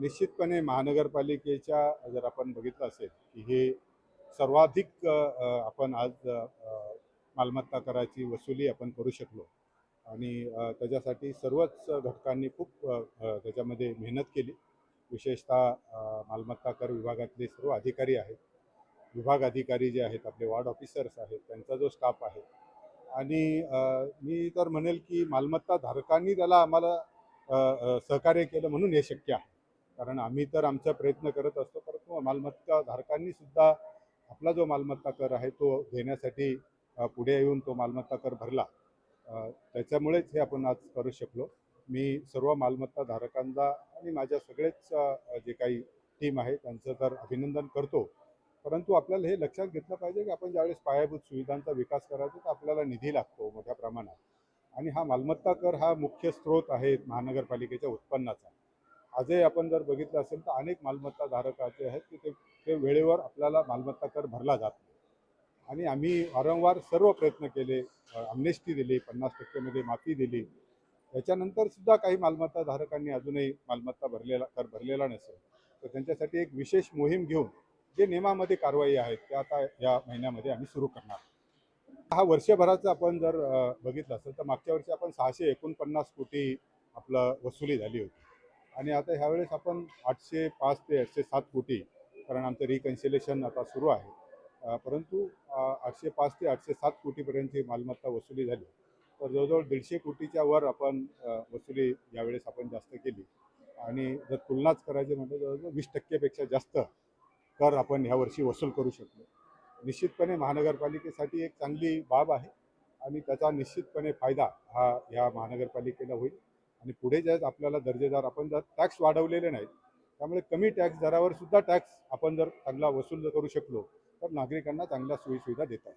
निश्चितपणे महानगरपालिकेच्या जर आपण बघितलं असेल की हे सर्वाधिक आपण आज मालमत्ता कराची वसुली आपण करू शकलो. आणि त्याच्यासाठी सर्वच घटकांनी खूप त्याच्यामध्ये मेहनत केली. विशेषतः मालमत्ता कर विभागातले सर्व अधिकारी आहेत. विभाग अधिकारी जे आहेत आपले वार्ड ऑफिसर्स आहेत त्यांचा जो स्टाफ आहे. आणि मी तर म्हणेल की मालमत्ता धारकांनी त्याला आम्हाला सहकार्य केलं म्हणून हे शक्य आहे. कारण आम्ही तर आमचा प्रयत्न करत असतो परंतु मालमत्ता धारकांनी सुद्धा आपला जो मालमत्ता कर आहे तो देण्यासाठी पुढे येऊन तो मालमत्ता कर भरला. त्याच्यामुळेच हे आपण आज करू शकलो. मी सर्व मालमत्ता धारकांचा आणि माझ्या सगळेच जे काही टीम आहे त्यांचं तर अभिनंदन करतो. परंतु आपल्याला हे लक्षात घेतलं पाहिजे की आपण ज्यावेळेस पायाभूत सुविधांचा विकास करायचा तर आपल्याला निधी लागतो मोठ्या प्रमाणात. आणि हा मालमत्ता कर हा मुख्य स्रोत आहे महानगरपालिकेच्या उत्पन्नाचा. आजही आपण जर बघितलं असेल तर अनेक मालमत्ता धारकाचे आहेत की ते ते वेळेवर आपल्याला मालमत्ता कर भरला जात नाही. आणि आम्ही वारंवार सर्व प्रयत्न केले अमनेस्टी दिली पन्नास टक्केमध्ये माफी दिली. त्याच्यानंतर सुद्धा काही मालमत्ता धारकांनी अजूनही मालमत्ता भरलेला कर भरलेला नसेल. तर त्यांच्यासाठी एक विशेष मोहीम घेऊन जे नियमामध्ये कारवाई आहेत त्या आता या महिन्यामध्ये आम्ही सुरू करणार हा वर्षभराचं आपण जर बघितलं असेल तर मागच्या वर्षी आपण सहाशे एकोणपन्नास कोटी आपलं वसुली झाली होती. आणि आता ह्यावेळेस आपण आठशे पाच ते आठशे सात कोटी कारण आमचं रिकन्सिलेशन आता सुरू आहे. परंतु आठशे पाच ते आठशे सात कोटीपर्यंतची मालमत्ता वसुली झाली. तर जवळजवळ दीडशे कोटीच्या वर आपण वसुली यावेळेस आपण जास्त केली. आणि जर तुलनाच करायची म्हटलं जवळजवळ वीस टक्केपेक्षा जास्त कर आपण ह्यावर्षी वसूल करू शकलो. निश्चितपणे महानगरपालिकेसाठी एक चांगली बाब आहे आणि त्याचा निश्चितपणे फायदा हा ह्या महानगरपालिकेला होईल. आणि पुढे ज्या आपल्याला दर्जेदार आपण जर टॅक्स वाढवलेले नाहीत त्यामुळे कमी टॅक्स दरावर सुद्धा टॅक्स आपण जर चांगला वसूल जर करू शकलो तर नागरिकांना चांगल्या सोयीसुविधा देता